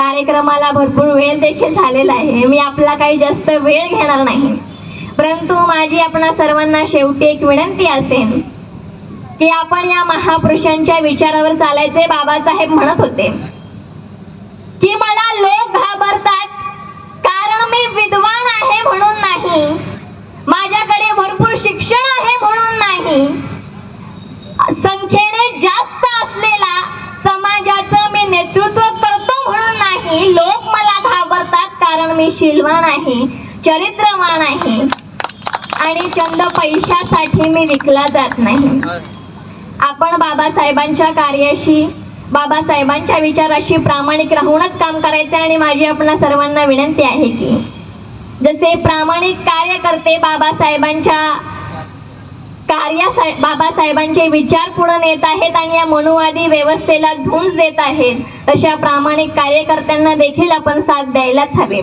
कार्यक्रमाला भरपूर वेळ देखील झालेला आहे. मी आपला काही जास्त वेळ घेणार नाही. परंतु माझी आपणा सर्वांना शेवटी एक विनंती असेल की आपण या महापुरुषांच्या विचारावर चालायचे बाबासाहेब म्हणत होते. की मला लोक घाबरतात कारण मी विद्वान आहे म्हणून नाही. माझ्याकडे भरपूर शिक्षण आहे म्हणून नाही. संख्येने जास्त मी शिलवाण आहे चरित्रवान आहे आणि चंद पैशासाठी मी विकला जात नाही. आपण बाबासाहेबांच्या कार्याशी बाबासाहेबांच्या विचाराशी प्रामाणिक राहूनच काम करायचे आणि माझी आपणा सर्वांना विनंती आहे की जसे प्रामाणिक कार्यकर्ते बाबासाहेबांच्या कार्या बाबासाहेबांचे विचार पुढे नेत आहेत आणि या मनुवादी व्यवस्थेला झुंज देत आहेत तशा प्रामाणिक कार्यकर्त्यांना देखील आपण साथ द्यायलाच हवे.